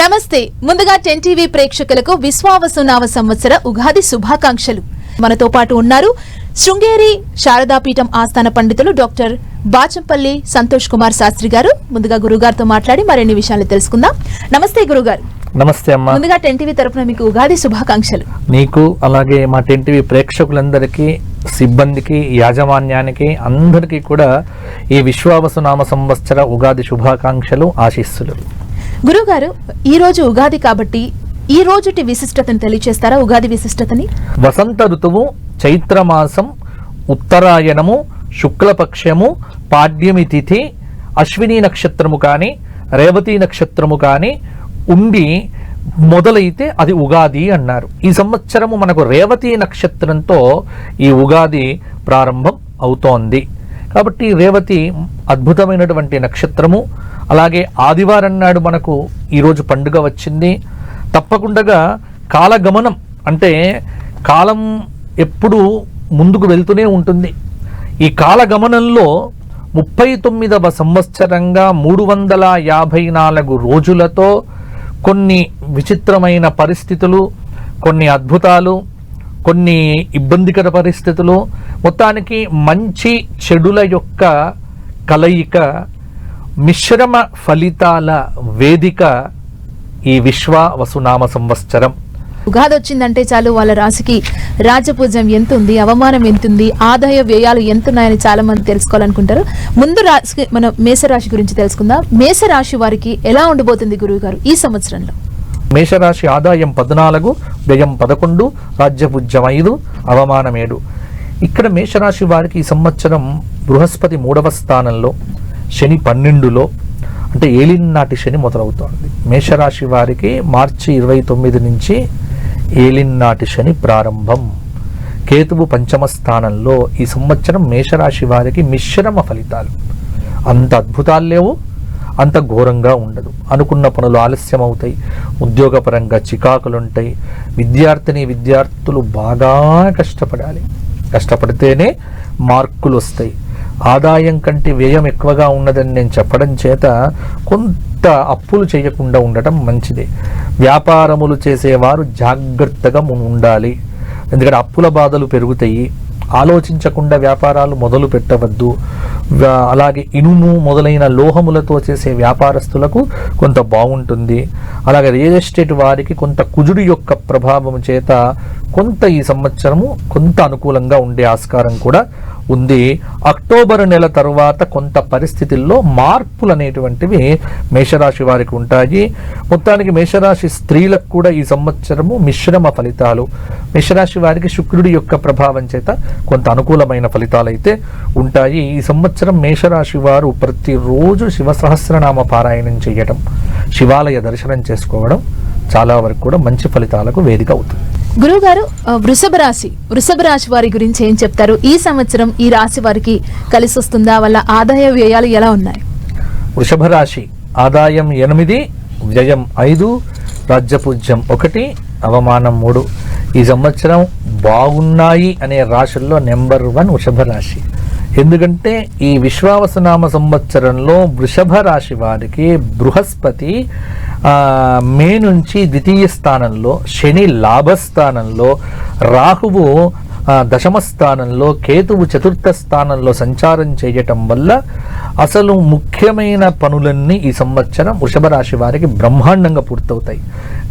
నమస్తే. ముందుగా ten TV ప్రేక్షకులకు విశ్వావసునామ సంవత్సర ఉగాది శుభాకాంక్షలు. మనతో పాటు ఉన్నారు శృంగేరి శారదాపీఠం ఆస్థాన పండితులు డాక్టర్ బాచంపల్లి సంతోష్ కుమార్ శాస్త్రి గారు. ముందుగా గురుగారితో మాట్లాడి మరిన్ని విషయాలు తెలుసుకుందాం. నమస్తే గురుగారు. నమస్తే అమ్మా. ముందుగా టెన్ టీవీ తరపున మీకు ఉగాది శుభాకాంక్షలు. నీకు అలాగే మా టెన్టీవీ ప్రేక్షకులందరికీ సిబ్బందికి యాజమాన్యానికి అందరికీ కూడా ఈ విశ్వావసునామ సంవత్సర ఉగాది శుభాకాంక్షలు ఆశీస్సులు. గురుగారు ఈ రోజు ఉగాది కాబట్టి ఈ రోజుటి విశిష్టతను తెలియచేస్తారా? ఉగాది విశిష్టతని? వసంత ఋతువు చైత్రమాసం ఉత్తరాయణము శుక్లపక్షము పాడ్యమి తిథి అశ్విని నక్షత్రము కానీ రేవతి నక్షత్రము కానీ ఉండి మొదలైతే అది ఉగాది అన్నారు. ఈ సంవత్సరము మనకు రేవతి నక్షత్రంతో ఈ ఉగాది ప్రారంభం అవుతోంది. కాబట్టి రేవతి అద్భుతమైనటువంటి నక్షత్రము. అలాగే ఆదివారం నాడు మనకు ఈరోజు పండుగ వచ్చింది. తప్పకుండా కాలగమనం అంటే కాలం ఎప్పుడు ముందుకు వెళ్తూనే ఉంటుంది. ఈ కాలగమనంలో ముప్పై తొమ్మిదవ సంవత్సరంగా మూడు వందల యాభై నాలుగు రోజులతో కొన్ని విచిత్రమైన పరిస్థితులు కొన్ని అద్భుతాలు కొన్ని ఇబ్బందికర పరిస్థితులు మొత్తానికి మంచి చెడుల యొక్క కలయిక మిశ్రమ ఫలితాల వేదిక ఈ విశ్వ వసునామ సంవత్సరం. ఉగాది వచ్చిందంటే చాలు వాళ్ళ రాశికి రాజపూజ్యం ఎంత ఉంది అవమానం ఎంత ఉంది ఆదాయ వ్యయాలు ఎంత ఉన్నాయని చాలా మంది తెలుసుకోవాలనుకుంటారు. ముందు రాశి మనం మేషరాశి గురించి తెలుసుకుందాం. మేషరాశి వారికి ఎలా ఉండబోతుంది గురువు గారు ఈ సంవత్సరంలో? మేషరాశి ఆదాయం పద్నాలుగు వ్యయం పదకొండు రాజ్యపుజ్యం ఐదు అవమానం ఏడు. ఇక్కడ మేషరాశి వారికి ఈ సంవత్సరం బృహస్పతి మూడవ స్థానంలో. శని పన్నెండులో అంటే ఏలినాటి శని మొదలవుతోంది. మేషరాశి వారికి మార్చి ఇరవై తొమ్మిది నుంచి ఏలినాటి శని ప్రారంభం. కేతువు పంచమ స్థానంలో ఈ సంవత్సరం మేషరాశి వారికి మిశ్రమ ఫలితాలు. అంత అద్భుతాలు లేవు అంత ఘోరంగా ఉండదు. అనుకున్న పనులు ఆలస్యం అవుతాయి ఉద్యోగపరంగా చికాకులుంటాయి విద్యార్థిని విద్యార్థులు బాగా కష్టపడాలి. కష్టపడితేనే మార్కులు వస్తాయి ఆదాయం కంటే వ్యయం ఎక్కువగా ఉన్నదని నేను చెప్పడం చేత కొంత అప్పులు చేయకుండా ఉండటం మంచిది. వ్యాపారములు చేసేవారు జాగ్రత్తగా ఉండాలి. ఎందుకంటే అప్పుల బాధలు పెరుగుతాయి. ఆలోచించకుండా వ్యాపారాలు మొదలు పెట్టవద్దు. అలాగే ఇనుము మొదలైన లోహములతో చేసే వ్యాపారస్తులకు కొంత బాగుంటుంది అలాగే రియల్ ఎస్టేట్ వారికి కొంత కుజుడు యొక్క ప్రభావం చేత కొంత ఈ సంవత్సరము కొంత అనుకూలంగా ఉండే ఆస్కారం కూడా ఉంది. అక్టోబర్ నెల తరువాత కొంత పరిస్థితుల్లో మార్పులు అనేటువంటివి మేషరాశి వారికి ఉంటాయి. మొత్తానికి మేషరాశి స్త్రీలకు కూడా ఈ సంవత్సరము మిశ్రమ ఫలితాలు. మేషరాశి వారికి శుక్రుడి యొక్క ప్రభావం చేత కొంత అనుకూలమైన ఫలితాలు అయితే ఉంటాయి. ఈ సంవత్సరం మేషరాశి వారు ప్రతిరోజు శివ సహస్రనామ పారాయణం చేయడం శివాలయ దర్శనం చేసుకోవడం చాలా వరకు కూడా మంచి ఫలితాలకు వేదిక అవుతుంది. గురువు గారు వృషభ రాశి వృషభ రాశి వారి గురించి ఏం చెప్తారు? ఈ సంవత్సరం ఈ రాశి వారికి కలిసి వస్తుందా? వల్ల ఆదాయ వ్యయాలు ఎలా ఉన్నాయి? వృషభ రాశి ఆదాయం ఎనిమిది వ్యయం ఐదు రాజ్యపూజ్యం ఒకటి అవమానం మూడు. ఈ సంవత్సరం బాగున్నాయి అనే రాశుల్లో నెంబర్ వన్ వృషభ రాశి. ఎందుకంటే ఈ విశ్వావసనామ సంవత్సరంలో వృషభ రాశి వారికి బృహస్పతి మే నుంచి ద్వితీయ స్థానంలో శని లాభస్థానంలో రాహువు దశమ స్థానంలో కేతువు చతుర్థ స్థానంలో సంచారం చేయటం వల్ల అసలు ముఖ్యమైన పనులన్నీ ఈ సంవత్సరం వృషభ రాశి వారికి బ్రహ్మాండంగా పూర్తవుతాయి.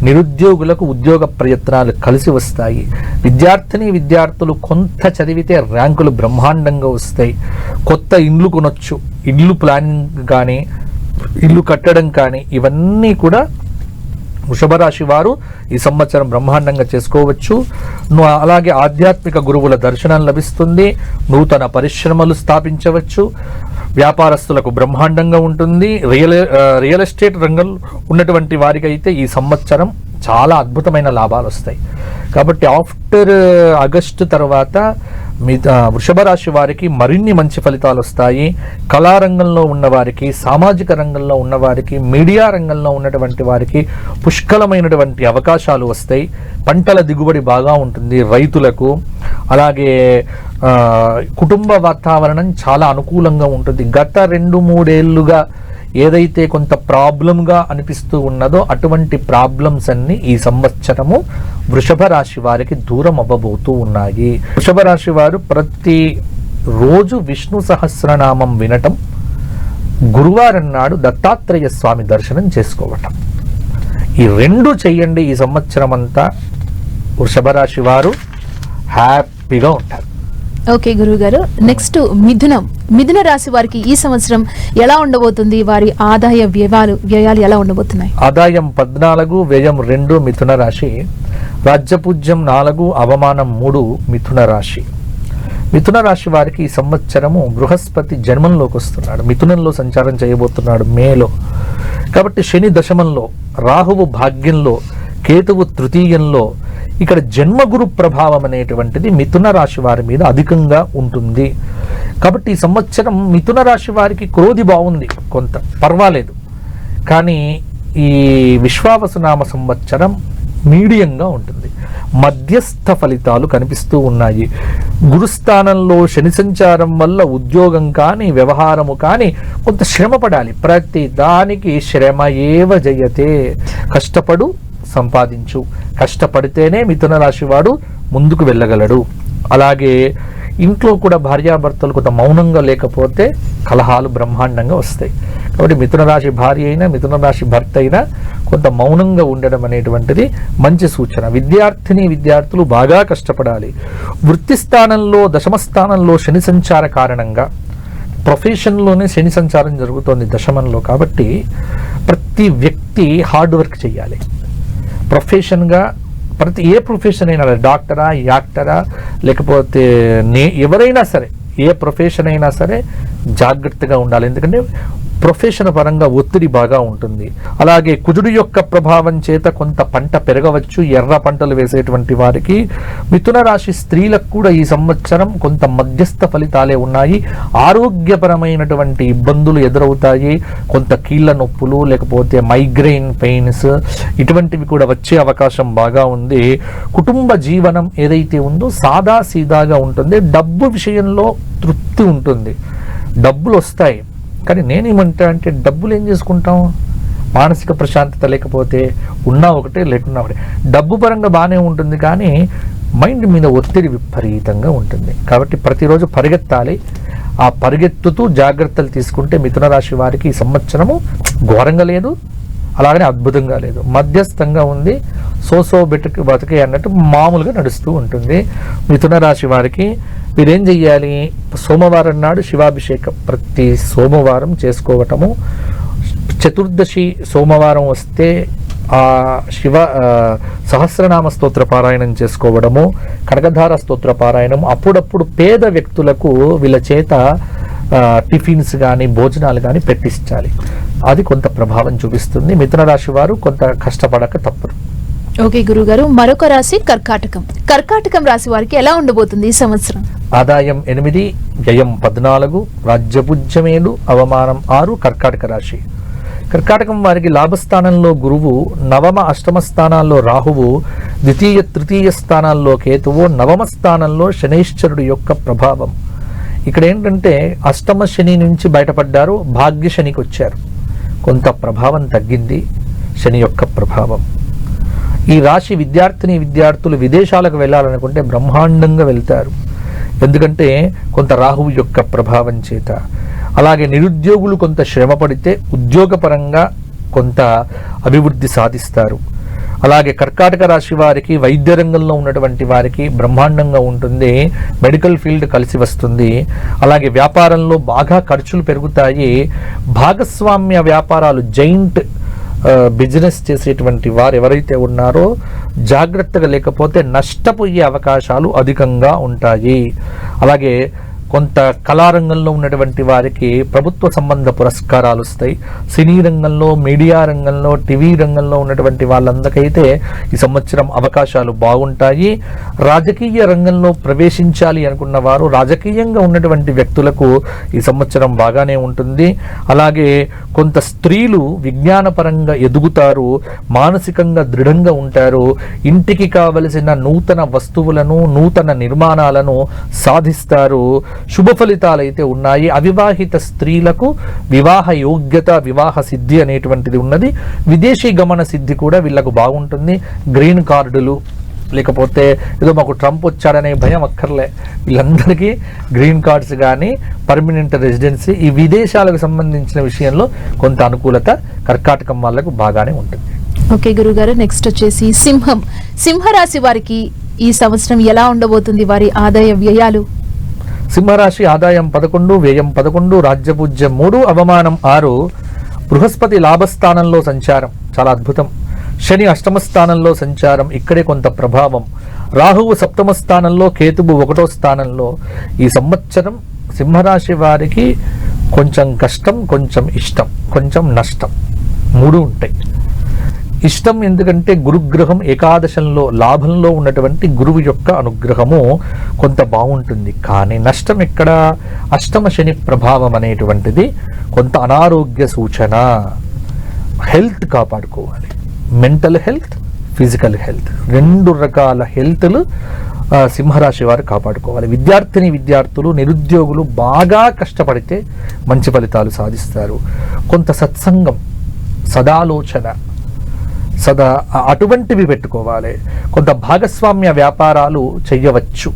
నిరుద్యోగులకు ఉద్యోగ ప్రయత్నాలు కలిసి వస్తాయి. విద్యార్థిని విద్యార్థులు కొంత చదివితే ర్యాంకులు బ్రహ్మాండంగా వస్తాయి. కొత్త ఇండ్లు కొనొచ్చు. ఇల్లు ప్లానింగ్ కానీ ఇల్లు కట్టడం కానీ ఇవన్నీ కూడా వృషభరాశి వారు ఈ సంవత్సరం బ్రహ్మాండంగా చేసుకోవచ్చు. అలాగే ఆధ్యాత్మిక గురువుల దర్శనం లభిస్తుంది. నూతన పరిశ్రమలు స్థాపించవచ్చు. వ్యాపారస్తులకు బ్రహ్మాండంగా ఉంటుంది. రియల్ రియల్ ఎస్టేట్ రంగంలో ఉన్నటువంటి వారికి అయితే ఈ సంవత్సరం చాలా అద్భుతమైన లాభాలు వస్తాయి. కాబట్టి ఆఫ్టర్ ఆగస్టు తర్వాత మీ వృషభ రాశి వారికి మరిన్ని మంచి ఫలితాలు వస్తాయి. కళారంగంలో ఉన్నవారికి సామాజిక రంగంలో ఉన్నవారికి మీడియా రంగంలో ఉన్నటువంటి వారికి పుష్కలమైనటువంటి అవకాశాలు వస్తాయి. పంటల దిగుబడి బాగా ఉంటుంది రైతులకు. అలాగే కుటుంబ వాతావరణం చాలా అనుకూలంగా ఉంటుంది. గత రెండు మూడేళ్ళుగా ఏదైతే కొంత ప్రాబ్లంగా అనిపిస్తూ ఉన్నదో అటువంటి ప్రాబ్లమ్స్ అన్ని ఈ సంవత్సరము వృషభ రాశి వారికి దూరం అవ్వబోతూ ఉన్నాయి. వృషభ రాశి వారు ప్రతి రోజు విష్ణు సహస్రనామం వినటం గురువారం నాడు దత్తాత్రేయ స్వామి దర్శనం చేసుకోవటం. ఈ రెండు చెయ్యండి ఈ సంవత్సరం అంతా వృషభ రాశి వారు. హ్యాపీగా ఉంటారు. ఓకే గురువు గారు నెక్స్ట్ మిథునం. మిథున రాశి వారికి ఈ సంవత్సరం ఎలా ఉండబోతుంది? వారి ఆదాయ వ్యయాలు వ్యయాలు ఎలా ఉండబోతున్నాయి? ఆదాయం పద్నాలుగు వ్యయం రెండు మిథున రాశి రాజ్యపూజ్యం నాలుగు అవమానం మూడు మిథున రాశి. మిథున రాశి వారికి ఈ సంవత్సరము బృహస్పతి జన్మంలోకి వస్తున్నాడు. మిథునంలో సంచారం చేయబోతున్నాడు మేలో. కాబట్టి శని దశమంలో రాహువు భాగ్యంలో కేతువు తృతీయంలో ఇక్కడ జన్మగురు ప్రభావం అనేటువంటిది మిథున రాశి వారి మీద అధికంగా ఉంటుంది. కాబట్టి ఈ సంవత్సరం మిథున రాశి వారికి క్రోధి బాగుంది కొంత పర్వాలేదు. కానీ ఈ విశ్వావసునామ సంవత్సరం మీడియంగా ఉంటుంది. మధ్యస్థ ఫలితాలు కనిపిస్తూ ఉన్నాయి. గురుస్థానంలో శని సంచారం వల్ల ఉద్యోగం కానీ వ్యవహారము కానీ కొంత శ్రమ పడాలి. ప్రతి దానికి శ్రమ ఏవ జయతే. కష్టపడు సంపాదించు. కష్టపడితేనే మిథున రాశి వాడు ముందుకు వెళ్ళగలడు. అలాగే ఇంట్లో కూడా భార్యాభర్తలు కొంత మౌనంగా లేకపోతే కలహాలు బ్రహ్మాండంగా వస్తాయి. కాబట్టి మిథున రాశి భార్య అయినా మిథున రాశి భర్త అయినా కొంత మౌనంగా ఉండడం అనేటువంటిది మంచి సూచన. విద్యార్థిని విద్యార్థులు బాగా కష్టపడాలి. వృత్తి స్థానంలో దశమ స్థానంలో శని సంచార కారణంగా ప్రొఫెషన్లోనే శని సంచారం జరుగుతోంది దశమంలో కాబట్టి ప్రతి వ్యక్తి హార్డ్ వర్క్ చేయాలి. ప్రొఫెషన్గా ప్రతి ఏ ప్రొఫెషన్ అయినా డాక్టరా యాక్టరా లేకపోతే నే ఎవరైనా సరే ఏ ప్రొఫెషన్ అయినా సరే జాగ్రత్తగా ఉండాలి. ఎందుకంటే ప్రొఫెషన్ పరంగా ఒత్తిడి బాగా ఉంటుంది. అలాగే కుజుడు యొక్క ప్రభావం చేత కొంత పంట పెరగవచ్చు. ఎర్ర పంటలు వేసేటువంటి వారికి మిథున రాశి స్త్రీలకు కూడా ఈ సంవత్సరం కొంత మధ్యస్థ ఫలితాలే ఉన్నాయి. ఆరోగ్యపరమైనటువంటి ఇబ్బందులు ఎదురవుతాయి. కొంత కీళ్ళ నొప్పులు లేకపోతే మైగ్రెయిన్ పెయిన్స్ ఇటువంటివి కూడా వచ్చే అవకాశం బాగా ఉంది. కుటుంబ జీవనం ఏదైతే ఉందో సాదా సీదాగా ఉంటుంది. డబ్బు విషయంలో తృప్తి ఉంటుంది. డబ్బులు వస్తాయి. కానీ నేనేమంటా అంటే డబ్బులు ఏం చేసుకుంటాం? మానసిక ప్రశాంతత లేకపోతే ఉన్నా ఒకటే లేకున్నా ఒకటే. డబ్బు పరంగా బాగానే ఉంటుంది కానీ మైండ్ మీద ఒత్తిడి విపరీతంగా ఉంటుంది. కాబట్టి ప్రతిరోజు పరిగెత్తాలి. ఆ పరిగెత్తుతూ జాగ్రత్తలు తీసుకుంటే మిథున రాశి వారికి ఈ సంవత్సరము ఘోరంగా లేదు అలాగనే అద్భుతంగా లేదు. మధ్యస్థంగా ఉంది. సోసో బెటకి బతికే అన్నట్టు మామూలుగా నడుస్తూ ఉంటుంది. మిథున రాశి వారికి మీరేం చెయ్యాలి? సోమవారం నాడు శివాభిషేకం. ప్రతి సోమవారం చేసుకోవటము. చతుర్దశి సోమవారం వస్తే ఆ శివ సహస్రనామ స్తోత్ర పారాయణం చేసుకోవడము కనకధార స్తోత్ర పారాయణం అప్పుడప్పుడు పేద వ్యక్తులకు వీళ్ళ చేత టిఫిన్స్ కానీ భోజనాలు కానీ పెట్టించాలి. అది కొంత ప్రభావం చూపిస్తుంది. మిథున రాశి వారు కొంత కష్టపడక తప్పదు ఓకే గురుగారు మరొక రాశి కర్కాటకం. కర్కాటకం రాశి వారికి ఎలా ఉండబోతుంది ఈ సంవత్సరం? ఆదాయం ఎనిమిది వ్యయం పద్నాలుగు రాజ్యపుజ్యమేడు అవమానం ఆరు కర్కాటక రాశి. కర్కాటకం వారికి లాభస్థానంలో గురువు నవమ అష్టమ స్థానాల్లో రాహువు ద్వితీయ తృతీయ స్థానాల్లో కేతువు నవమ స్థానంలో శనైశ్వరుడు యొక్క ప్రభావం. ఇక్కడ ఏంటంటే అష్టమ శని నుంచి బయటపడ్డారు భాగ్య శనికి వచ్చారు. కొంత ప్రభావం తగ్గింది శని యొక్క ప్రభావం. ఈ రాశి విద్యార్థిని విద్యార్థులు విదేశాలకు వెళ్ళాలనుకుంటే బ్రహ్మాండంగా వెళ్తారు. ఎందుకంటే కొంత రాహువు యొక్క ప్రభావం చేత. అలాగే నిరుద్యోగులు కొంత శ్రమ పడితే ఉద్యోగపరంగా కొంత అభివృద్ధి సాధిస్తారు. అలాగే కర్కాటక రాశి వారికి వైద్య రంగంలో ఉన్నటువంటి వారికి బ్రహ్మాండంగా ఉంటుంది. మెడికల్ ఫీల్డ్ కలిసి వస్తుంది. అలాగే వ్యాపారంలో బాగా ఖర్చులు పెరుగుతాయి. భాగస్వామ్య వ్యాపారాలు జైంట్ బిజినెస్ చేసేటువంటి వారు ఎవరైతే ఉన్నారో జాగ్రత్తగా లేకపోతే నష్టపోయే అవకాశాలు అధికంగా ఉంటాయి. అలాగే కొంత కళారంగంలో ఉన్నటువంటి వారికి ప్రభుత్వ సంబంధ పురస్కారాలు వస్తాయి. సినీ రంగంలో మీడియా రంగంలో టీవీ రంగంలో ఉన్నటువంటి వాళ్ళందరికైతే ఈ సంవత్సరం అవకాశాలు బాగుంటాయి. రాజకీయ రంగంలో ప్రవేశించాలి అనుకున్న వారు రాజకీయంగా ఉన్నటువంటి వ్యక్తులకు ఈ సంవత్సరం బాగానే ఉంటుంది. అలాగే కొంత స్త్రీలు విజ్ఞానపరంగా ఎదుగుతారు మానసికంగా దృఢంగా ఉంటారు ఇంటికి కావలసిన నూతన వస్తువులను నూతన నిర్మాణాలను సాధిస్తారు. శుభ ఫలితాలు అయితే ఉన్నాయి. అవివాహిత స్త్రీలకు వివాహ యోగ్యత వివాహ సిద్ధి అనేటువంటిది ఉన్నది. విదేశీ గమన సిద్ధి కూడా వీళ్ళకు బాగుంటుంది. గ్రీన్ కార్డులు లేకపోతే ఏదో మాకు ట్రంప్ వచ్చాడనే భయం అక్కర్లే. వీళ్ళందరికీ గ్రీన్ కార్డ్స్ కానీ పర్మనెంట్ రెసిడెన్సీ ఈ విదేశాలకు సంబంధించిన విషయంలో కొంత అనుకూలత కర్కాటకం వాళ్ళకు బాగానే ఉంటుంది. ఓకే గురుగారు నెక్స్ట్ వచ్చేసి సింహం. సింహరాశి వారికి ఈ సంవత్సరం ఎలా ఉండబోతుంది? వారి ఆదాయ వ్యయాలు? సింహరాశి ఆదాయం పదకొండు వ్యయం పదకొండు రాజ్యపూజ్యం మూడు అవమానం ఆరు బృహస్పతి లాభస్థానంలో సంచారం. చాలా అద్భుతం. శని అష్టమ స్థానంలో సంచారం ఇక్కడే కొంత ప్రభావం. రాహువు సప్తమ స్థానంలో కేతువు ఒకటో స్థానంలో. ఈ సంవత్సరం సింహరాశి వారికి కొంచెం కష్టం కొంచెం ఇష్టం కొంచెం నష్టం. మూడు ఉంటాయి. ఇష్టం ఎందుకంటే గురుగ్రహం ఏకాదశంలో లాభంలో ఉన్నటువంటి గురువు యొక్క అనుగ్రహము కొంత బాగుంటుంది. కానీ నష్టం ఇక్కడ అష్టమ శని ప్రభావం అనేటువంటిది కొంత అనారోగ్య సూచన. హెల్త్ కాపాడుకోవాలి. Mental health physical health. రెండు రకాల హెల్త్లు సింహరాశి వారు కాపాడుకోవాలి. విద్యార్థిని విద్యార్థులు నిరుద్యోగులు బాగా కష్టపడితే మంచి ఫలితాలు సాధిస్తారు. కొంత సత్సంగం సదాలోచన సదా అటువంటివి పెట్టుకోవాలి. కొంత భాగస్వామ్య వ్యాపారాలు చెయ్యవచ్చు.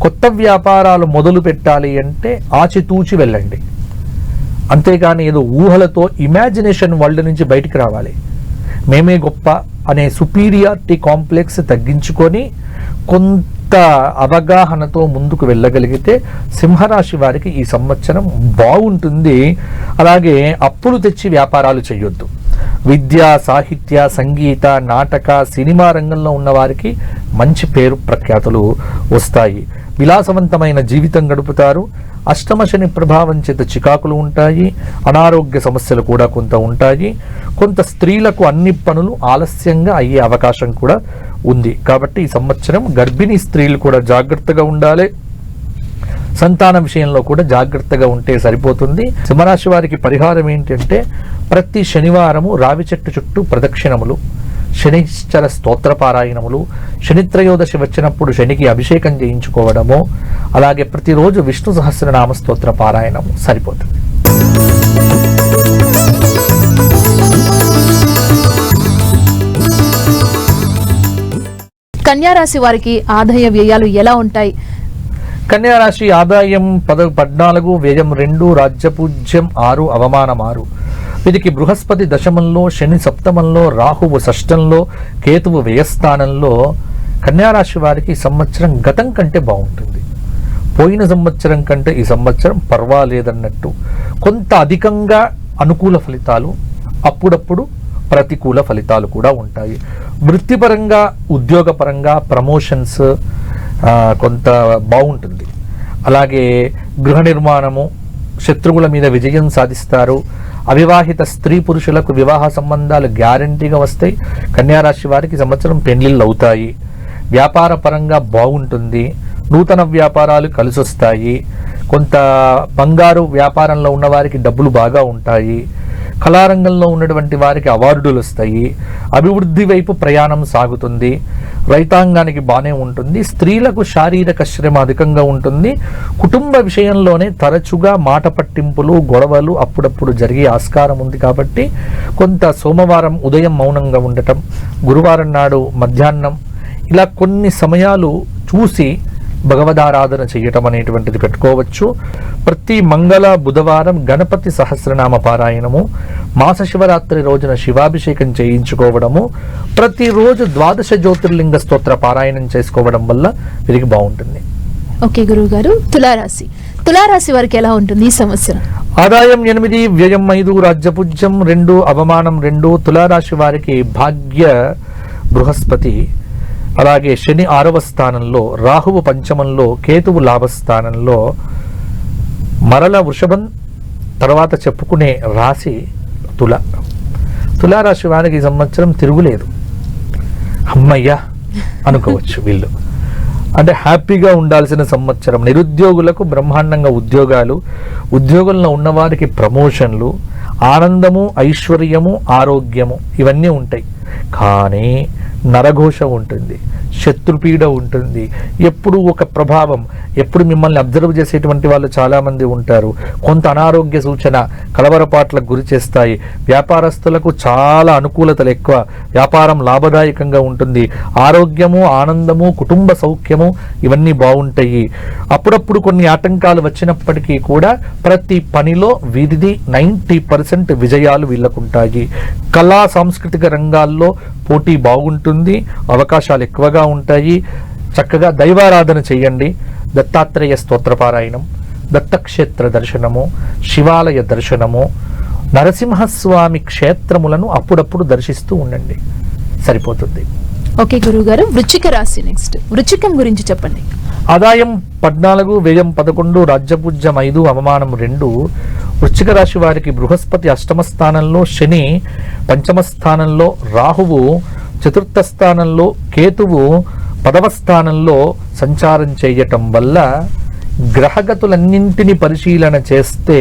కొత్త వ్యాపారాలు మొదలు పెట్టాలి అంటే ఆచితూచి వెళ్ళండి. అంతేగాని ఏదో ఊహలతో ఇమాజినేషన్ వరల్డ్ నుంచి బయటికి రావాలి. మేమే గొప్ప అనే సుపీరియారిటీ కాంప్లెక్స్ తగ్గించుకొని కొంత అవగాహనతో ముందుకు వెళ్ళగలిగితే సింహరాశి వారికి ఈ సంవత్సరం బాగుంటుంది. అలాగే అప్పులు తెచ్చి వ్యాపారాలు చేయొద్దు. విద్య సాహిత్య సంగీత నాటక సినిమా రంగంలో ఉన్న వారికి మంచి పేరు ప్రఖ్యాతులు వస్తాయి. విలాసవంతమైన జీవితం గడుపుతారు. అష్టమ శని ప్రభావం చేత చికాకులు ఉంటాయి. అనారోగ్య సమస్యలు కూడా కొంత ఉంటాయి. కొంత స్త్రీలకు అన్ని పనులు ఆలస్యంగా అయ్యే అవకాశం కూడా ఉంది. కాబట్టి ఈ సంవత్సరం గర్భిణీ స్త్రీలు కూడా జాగ్రత్తగా ఉండాలి. సంతాన విషయంలో కూడా జాగ్రత్తగా ఉంటే సరిపోతుంది. సింహరాశి వారికి పరిహారం ఏంటంటే ప్రతి శనివారము రావి చెట్టు చుట్టూ ప్రదక్షిణములు. శనిశ్చర స్తోత్ర పారాయణములు శనిత్రయోదశి వచ్చినప్పుడు శనికి అభిషేకం చేయించుకోవడము అలాగే ప్రతిరోజు విష్ణు సహస్రనామ స్తోత్ర పారాయణము సరిపోతుంది. కన్యారాశి వారికి ఆదాయ వ్యయాలు ఎలా ఉంటాయి? కన్యా రాశి ఆదాయం పద పద్నాలుగు వ్యయం రెండు రాజ్యపూజ్యం ఆరు అవమానం ఆరు. వీరికి బృహస్పతి దశమంలో శని సప్తమంలో రాహువు షష్టంలో కేతువు వ్యయస్థానంలో కన్యారాశి వారికి ఈ సంవత్సరం గతం కంటే బాగుంటుంది. పోయిన సంవత్సరం కంటే ఈ సంవత్సరం పర్వాలేదన్నట్టు. కొంత అధికంగా అనుకూల ఫలితాలు అప్పుడప్పుడు ప్రతికూల ఫలితాలు కూడా ఉంటాయి. వృత్తిపరంగా ఉద్యోగపరంగా ప్రమోషన్స్ కొంత బాగుంటుంది. అలాగే గృహ నిర్మాణము శత్రువుల మీద విజయం సాధిస్తారు. అవివాహిత స్త్రీ పురుషులకు వివాహ సంబంధాలు గ్యారంటీగా వస్తాయి. కన్యారాశి వారికి సంవత్సరం పెళ్ళిళ్ళు అవుతాయి. వ్యాపార పరంగా బాగుంటుంది. నూతన వ్యాపారాలు కలిసొస్తాయి. కొంత బంగారు వ్యాపారంలో ఉన్నవారికి డబ్బులు బాగా ఉంటాయి. కళారంగంలో ఉన్నటువంటి వారికి అవార్డులు వస్తాయి. అభివృద్ధి వైపు ప్రయాణం సాగుతుంది. రైతాంగానికి బాగానే ఉంటుంది. స్త్రీలకు శారీరక శ్రమ అధికంగా ఉంటుంది. కుటుంబ విషయంలోనే తరచుగా మాట పట్టింపులు గొడవలు అప్పుడప్పుడు జరిగే ఆస్కారం ఉంది కాబట్టి కొంత సోమవారం ఉదయం మౌనంగా ఉండటం గురువారం నాడు మధ్యాహ్నం ఇలా కొన్ని సమయాలు చూసి భగవదారాధన చేయటం అనేటువంటిది పెట్టుకోవచ్చు. ప్రతి మంగళ బుధవారం గణపతి సహస్రనామ పారాయణము మాస శివరాత్రి రోజున శివాభిషేకం చేయించుకోవడము ప్రతిరోజు ద్వాదశ జ్యోతిర్లింగ స్తోత్ర పారాయణం చేసుకోవడం వల్ల వీరికి బాగుంటుంది. ఓకే గురువు గారు తులారాశి. తులారాశి వారికి ఎలా ఉంటుంది ఈ సంవత్సరం? ఆదాయం ఎనిమిది వ్యయం ఐదు రాజ్యపుజ్యం రెండు అవమానం రెండు తులారాశి వారికి భాగ్య బృహస్పతి అలాగే శని ఆరవ స్థానంలో రాహువు పంచమంలో కేతువు లాభస్థానంలో మరల వృషభం తర్వాత చెప్పుకునే రాశి తుల. తులారాశి వారికి ఈ సంవత్సరం తిరుగులేదు. అమ్మయ్య అనుకోవచ్చు వీళ్ళు. అంటే హ్యాపీగా ఉండాల్సిన సంవత్సరం. నిరుద్యోగులకు బ్రహ్మాండంగా ఉద్యోగాలు ఉద్యోగంలో ఉన్నవారికి ప్రమోషన్లు ఆనందము ఐశ్వర్యము ఆరోగ్యము ఇవన్నీ ఉంటాయి. కానీ నరఘోష ఉంటుంది శత్రుపీడ ఉంటుంది. ఎప్పుడు ఒక ప్రభావం ఎప్పుడు మిమ్మల్ని అబ్జర్వ్ చేసేటువంటి వాళ్ళు చాలామంది ఉంటారు. కొంత అనారోగ్య సూచన కలవరపాట్లకు గురి చేస్తాయి. వ్యాపారస్తులకు చాలా అనుకూలతలు ఎక్కువ. వ్యాపారం లాభదాయకంగా ఉంటుంది. ఆరోగ్యము ఆనందము కుటుంబ సౌఖ్యము ఇవన్నీ బాగుంటాయి. అప్పుడప్పుడు కొన్ని ఆటంకాలు వచ్చినప్పటికీ కూడా ప్రతి పనిలో వీరిది నైంటీ పర్సెంట్ విజయాలు వీళ్ళకుంటాయి. కళా సాంస్కృతిక రంగాల్లో పోటీ బాగుంటుంది అవకాశాలు ఎక్కువగా ఉంటాయి. చక్కగా దైవారాధన చేయండి. దత్తాత్రేయ స్తోత్రపారాయణం దత్తక్షేత్ర దర్శనము శివాలయ దర్శనము నరసింహస్వామి క్షేత్రములను అప్పుడప్పుడు దర్శిస్తూ ఉండండి. సరిపోతుంది. ఓకే గురువు గారు వృచ్చిక రాశి నెక్స్ట్. వృచ్చికం గురించి చెప్పండి. ఆదాయం పద్నాలుగు వ్యయం పదకొండు రాజ్యపూజ్యం ఐదు అవమానం రెండు వృశ్చిక రాశి వారికి బృహస్పతి అష్టమ స్థానంలో శని పంచమ స్థానంలో రాహువు చతుర్థ స్థానంలో కేతువు పదవ స్థానంలో సంచారం చేయటం వల్ల గ్రహగతులన్నింటినీ పరిశీలన చేస్తే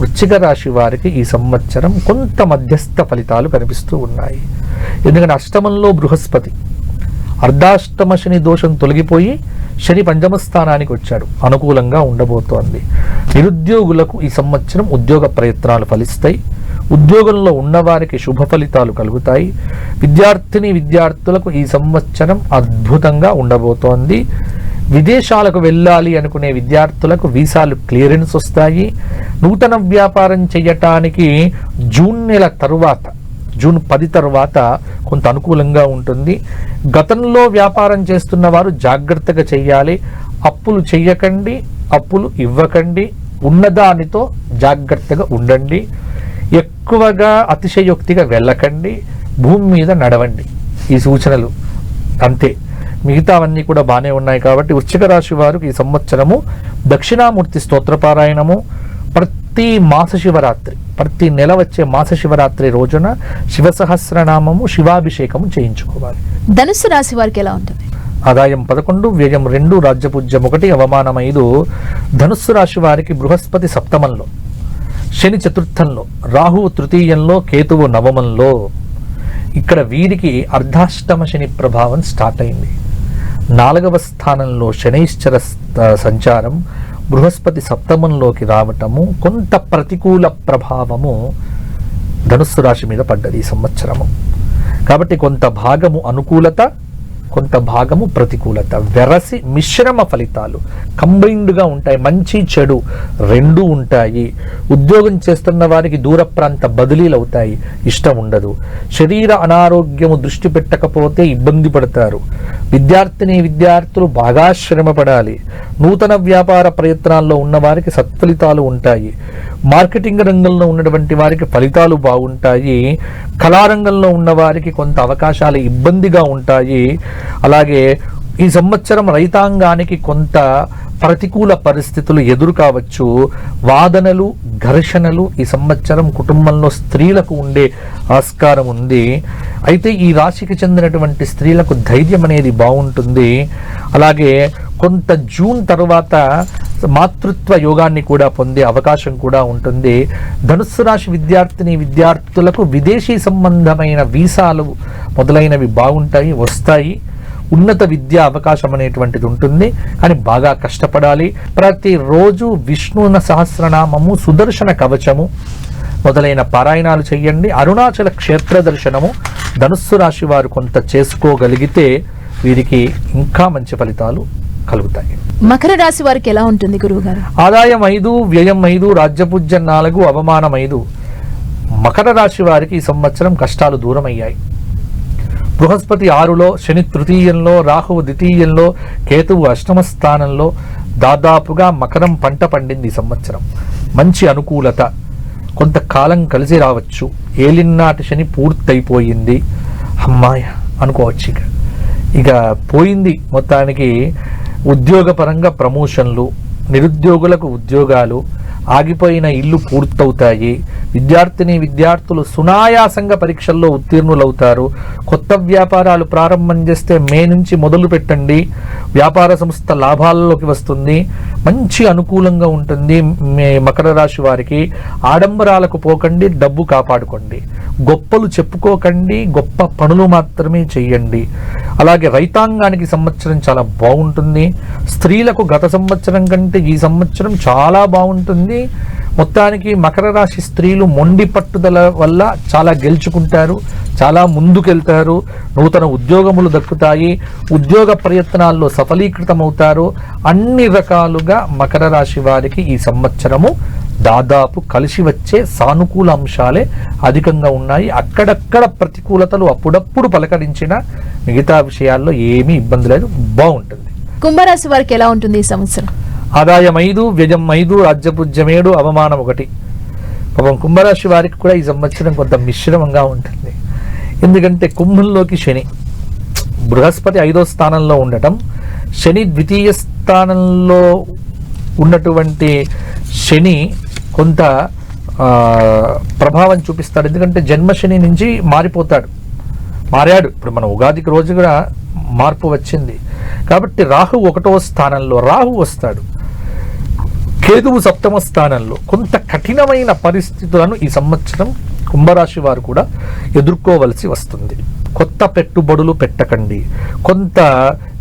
వృశ్చిక రాశి వారికి ఈ సంవత్సరం కొంత మధ్యస్థ ఫలితాలు కనిపిస్తూ ఉన్నాయి. ఎందుకంటే అష్టమంలో బృహస్పతి అర్ధాష్టమ శని దోషం తొలగిపోయి శని పంచమ స్థానానికి వచ్చాడు. అనుకూలంగా ఉండబోతోంది. నిరుద్యోగులకు ఈ సంవత్సరం ఉద్యోగ ప్రయత్నాలు ఫలిస్తాయి. ఉద్యోగంలో ఉన్నవారికి శుభ ఫలితాలు కలుగుతాయి. విద్యార్థిని విద్యార్థులకు ఈ సంవత్సరం అద్భుతంగా ఉండబోతోంది. విదేశాలకు వెళ్ళాలి అనుకునే విద్యార్థులకు వీసాలు క్లియరెన్స్ వస్తాయి. నూతన వ్యాపారం చేయటానికి జూన్ నెల తరువాత జూన్ పది తర్వాత కొంత అనుకూలంగా ఉంటుంది. గతంలో వ్యాపారం చేస్తున్న వారు జాగ్రత్తగా చేయాలి అప్పులు చెయ్యకండి అప్పులు ఇవ్వకండి. ఉన్నదానితో జాగ్రత్తగా ఉండండి. ఎక్కువగా అతిశయోక్తిగా వెళ్ళకండి. భూమి మీద నడవండి. ఈ సూచనలు అంతే. మిగతావన్నీ కూడా బాగానే ఉన్నాయి కాబట్టి వృశ్చిక రాశి వారికి ఈ సంవత్సరము దక్షిణామూర్తి స్తోత్రపారాయణము ప్రతి మాస శివరాత్రి ప్రతి నెల వచ్చే మాస శివరాత్రి రోజున శివ సహస్రనామము శివాభిషేకము చేయించుకోవాలి. ధనుస్సు రాశి వారికి ఎలా ఉంటుంది? ఆదాయం పదకొండు వ్యయం రెండు రాజ్యపూజ్యం ఒకటి అవమానం ఐదు. ధనుస్సు రాశి వారికి బృహస్పతి సప్తమంలో శని చతుర్థంలో రాహువు తృతీయంలో కేతువు నవమంలో. ఇక్కడ వీరికి అర్ధాష్టమ శని ప్రభావం స్టార్ట్ అయింది. నాలుగవ స్థానంలో శనైశ్చర సంచారం బృహస్పతి సప్తమంలోకి రావటము కొంత ప్రతికూల ప్రభావము ధనుస్సు రాశి మీద పడ్డది ఈ సంవత్సరము. కాబట్టి కొంత భాగము అనుకూలత కొంత భాగము ప్రతికూలత. వెరసి మిశ్రమ ఫలితాలు. కంబైన్డ్గా ఉంటాయి మంచి చెడు రెండు ఉంటాయి. ఉద్యోగం చేస్తున్న వారికి దూర ప్రాంత బదిలీలు అవుతాయి. ఇష్టం ఉండదు. శరీర అనారోగ్యము దృష్టి పెట్టకపోతే ఇబ్బంది పడతారు. విద్యార్థిని విద్యార్థులు బాగా శ్రమపడాలి. నూతన వ్యాపార ప్రయత్నాల్లో ఉన్న వారికి సత్ఫలితాలు ఉంటాయి. మార్కెటింగ్ రంగంలో ఉన్నటువంటి వారికి ఫలితాలు బాగుంటాయి. కళారంగంలో ఉన్న వారికి కొంత అవకాశాలు ఇబ్బందిగా ఉంటాయి. అలాగే ఈ సంవత్సరం రైతాంగానికి కొంత ప్రతికూల పరిస్థితులు ఎదురు కావచ్చు వాదనలు ఘర్షణలు ఈ సంవత్సరం కుటుంబంలో స్త్రీలకు ఉండే ఆస్కారం ఉంది. అయితే ఈ రాశికి చెందినటువంటి స్త్రీలకు ధైర్యం అనేది బాగుంటుంది. అలాగే కొంత జూన్ తర్వాత మాతృత్వ యోగాన్ని కూడా పొందే అవకాశం కూడా ఉంటుంది. ధనుస్సు రాశి విద్యార్థిని విద్యార్థులకు విదేశీ సంబంధమైన వీసాలు మొదలైనవి బాగుంటాయి వస్తాయి. ఉన్నత విద్యా అవకాశం అనేటువంటిది ఉంటుంది. కానీ బాగా కష్టపడాలి. ప్రతిరోజు విష్ణున సహస్రనామము సుదర్శన కవచము మొదలైన పారాయణాలు చేయండి. అరుణాచల క్షేత్ర దర్శనము ధనుస్సు రాశి వారు కొంత చేసుకోగలిగితే వీరికి ఇంకా మంచి ఫలితాలు కలుగుతాయి. మకర రాశి వారికి ఎలా ఉంటుంది గురువు గారు ఆదాయం ఐదు వ్యయం ఐదు రాజ్యపూజ్యం నాలుగు అవమానం ఐదు. మకర రాశి వారికి ఈ సంవత్సరం కష్టాలు దూరం అయ్యాయి బృహస్పతి ఆరులో శని తృతీయంలో రాహువు ద్వితీయంలో కేతువు అష్టమ స్థానంలో దాదాపుగా మకరం పంట పండింది ఈ సంవత్సరం. మంచి అనుకూలత. కొంతకాలం కలిసి రావచ్చు. ఏలినాటి శని పూర్తయిపోయింది. అమ్మాయ అనుకోవచ్చు ఇక. ఇక పోయింది మొత్తానికి ఉద్యోగపరంగా ప్రమోషన్లు నిరుద్యోగులకు ఉద్యోగాలు ఆగిపోయిన ఇల్లు పూర్తవుతాయి. విద్యార్థిని విద్యార్థులు సునాయాసంగా పరీక్షల్లో ఉత్తీర్ణులవుతారు. కొత్త వ్యాపారాలు ప్రారంభం చేస్తే మే నుంచి మొదలు పెట్టండి. వ్యాపార సంస్థ లాభాల్లోకి వస్తుంది. మంచి అనుకూలంగా ఉంటుంది మే మకర రాశి వారికి. ఆడంబరాలకు పోకండి డబ్బు కాపాడుకోండి. గొప్పలు చెప్పుకోకండి గొప్ప పనులు మాత్రమే చేయండి అలాగే రైతాంగానికి సంవత్సరం చాలా బాగుంటుంది. స్త్రీలకు గత సంవత్సరం కంటే ఈ సంవత్సరం చాలా బాగుంటుంది. మొత్తానికి మకర రాశి స్త్రీలు మొండి పట్టుదల వల్ల చాలా గెలుచుకుంటారు చాలా ముందుకెళ్తారు నూతన ఉద్యోగములు దక్కుతాయి ఉద్యోగ ప్రయత్నాల్లో సఫలీకృతమవుతారు. అన్ని రకాలుగా మకర రాశి వారికి ఈ సంవత్సరము దాదాపు కలిసి వచ్చే సానుకూల అంశాలే అధికంగా ఉన్నాయి. అక్కడక్కడ ప్రతికూలతలు అప్పుడప్పుడు పలకరించిన మిగతా విషయాల్లో ఏమీ ఇబ్బంది లేదు. బాగుంటుంది. కుంభరాశి వారికి ఎలా ఉంటుంది ఈ సంవత్సరం? ఆదాయం ఐదు వ్యయం ఐదు రాజ్యపుజ్యమేడు అవమానం ఒకటి. పాపం కుంభరాశి వారికి కూడా ఈ సంవత్సరం కొంత మిశ్రమంగా ఉంటుంది. ఎందుకంటే కుంభంలోకి శని బృహస్పతి ఐదో స్థానంలో ఉండటం శని ద్వితీయ స్థానంలో ఉన్నటువంటి శని కొంత ప్రభావం చూపిస్తాడు. ఎందుకంటే జన్మశని నుంచి మారిపోతాడు. మారాడు. ఇప్పుడు మన ఉగాదికి రోజు కూడా మార్పు వచ్చింది. కాబట్టి రాహు ఒకటో స్థానంలో రాహు వస్తాడు. కేతువు సప్తమ స్థానంలో కొంత కఠినమైన పరిస్థితులను ఈ సంవత్సరం కుంభరాశి వారు కూడా ఎదుర్కోవలసి వస్తుంది. కొత్త పెట్టుబడులు పెట్టకండి. కొంత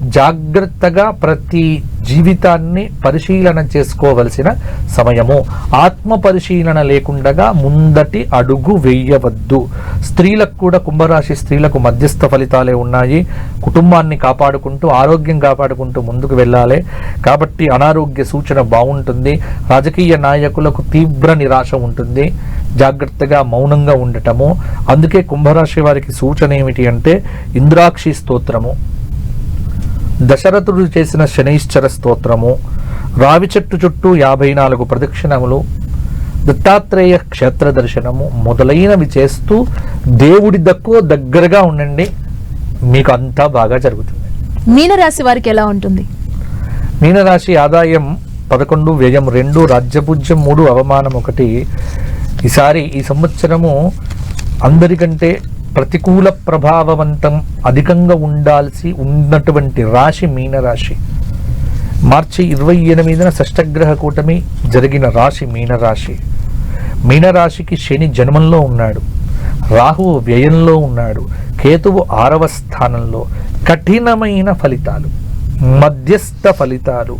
జాగ్రత్తగా ప్రతి జీవితాన్ని పరిశీలన చేసుకోవలసిన సమయము. ఆత్మ పరిశీలన లేకుండా ముందటి అడుగు వేయవద్దు. స్త్రీలకు కూడా కుంభరాశి స్త్రీలకు మధ్యస్థ ఫలితాలే ఉన్నాయి. కుటుంబాన్ని కాపాడుకుంటూ ఆరోగ్యం కాపాడుకుంటూ ముందుకు వెళ్ళాలి. కాబట్టి అనారోగ్య సూచన బాగుంటుంది. రాజకీయ నాయకులకు తీవ్ర నిరాశ ఉంటుంది. జాగ్రత్తగా మౌనంగా ఉండటము. అందుకే కుంభరాశి వారికి సూచన ఏమిటి అంటే ఇంద్రాక్షి స్తోత్రము. దశరథుడు చేసిన శనైశ్చర స్తోత్రము రావి చెట్టు చుట్టూ యాభై నాలుగు ప్రదక్షిణములు దత్తాత్రేయ క్షేత్ర దర్శనము మొదలైనవి చేస్తూ దేవుడి దక్కు దగ్గరగా ఉండండి. మీకు అంతా బాగా జరుగుతుంది. మీనరాశి వారికి ఎలా ఉంటుంది? మీనరాశి ఆదాయం పదకొండు వ్యయం రెండు రాజ్యపూజ్యం మూడు అవమానం ఒకటి. ఈసారి ఈ సంవత్సరము అందరికంటే ప్రతికూల ప్రభావవంతం అధికంగా ఉండాల్సి ఉన్నటువంటి రాశి మీనరాశి. మార్చి ఇరవై ఎనిమిదిన షష్టగ్రహ కూటమి జరిగిన రాశి మీనరాశి. మీనరాశికి శని జన్మంలో ఉన్నాడు. రాహువు వ్యయంలో ఉన్నాడు. కేతువు ఆరవ స్థానంలో. కఠినమైన ఫలితాలు. మధ్యస్థ ఫలితాలు.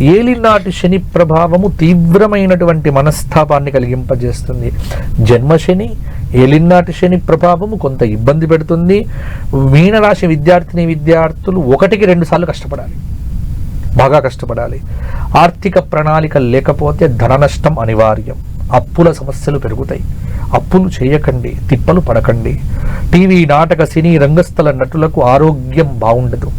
ఏలినాటి శని ప్రభావము తీవ్రమైనటువంటి మనస్తాపాన్ని కలిగింపజేస్తుంది. జన్మశని ఏలినాటి శని ప్రభావము కొంత ఇబ్బంది పెడుతుంది. మీనరాశి విద్యార్థిని విద్యార్థులు ఒకటికి రెండు సార్లు కష్టపడాలి. బాగా కష్టపడాలి. ఆర్థిక ప్రణాళిక లేకపోతే ధన నష్టం అనివార్యం. అప్పుల సమస్యలు పెరుగుతాయి. అప్పులు చేయకండి తిప్పలు పడకండి. టీవీ నాటక సినీ రంగస్థల నటులకు ఆరోగ్యం బాగుండదు.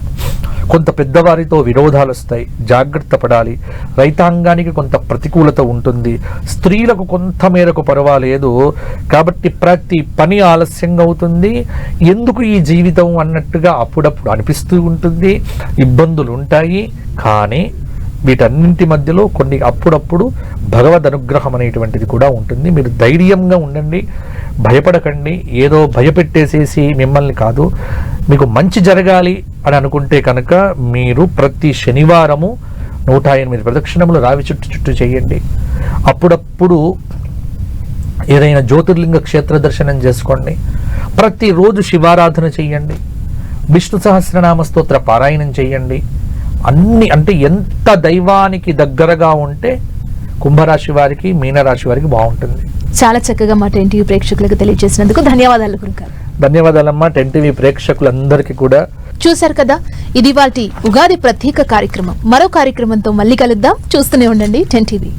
కొంత పెద్దవారితో విరోధాలు వస్తాయి. జాగ్రత్త పడాలి. రైతాంగానికి కొంత ప్రతికూలత ఉంటుంది. స్త్రీలకు కొంత మేరకు పర్వాలేదు. కాబట్టి ప్రతి పని ఆలస్యంగా అవుతుంది. ఎందుకు ఈ జీవితం అన్నట్టుగా అప్పుడప్పుడు అనిపిస్తూ ఉంటుంది. ఇబ్బందులు ఉంటాయి. కానీ వీటన్నింటి మధ్యలో కొన్ని అప్పుడప్పుడు భగవద్ అనుగ్రహం అనేటువంటిది కూడా ఉంటుంది. మీరు ధైర్యంగా ఉండండి. భయపడకండి. ఏదో భయపెట్టేసేసి మిమ్మల్ని కాదు. మీకు మంచి జరగాలి. అని అనుకుంటే కనుక మీరు ప్రతి శనివారము నూట ఎనిమిది ప్రదక్షిణములు రావి చుట్టు చుట్టూ చేయండి. అప్పుడప్పుడు ఏదైనా జ్యోతిర్లింగ క్షేత్ర దర్శనం చేసుకోండి. ప్రతిరోజు శివారాధన చెయ్యండి విష్ణు సహస్రనామ స్తోత్ర పారాయణం చెయ్యండి అన్ని అంటే ఎంత దైవానికి దగ్గరగా ఉంటే కుంభరాశి వారికి మీనరాశి వారికి బాగుంటుంది. చాలా చక్కగా మా టెన్ టీవీ ప్రేక్షకులకు తెలియజేసినందుకు ధన్యవాదాలు గురుగారు. ధన్యవాదాలమ్మా. టెన్ టీవీ ప్రేక్షకులందరికీ కూడా చూశారు కదా? ఇది వాటి ఉగాది ప్రత్యేక కార్యక్రమం. మరో కార్యక్రమంతో మళ్ళీ కలుద్దాం. చూస్తూనే ఉండండి. Ten TV.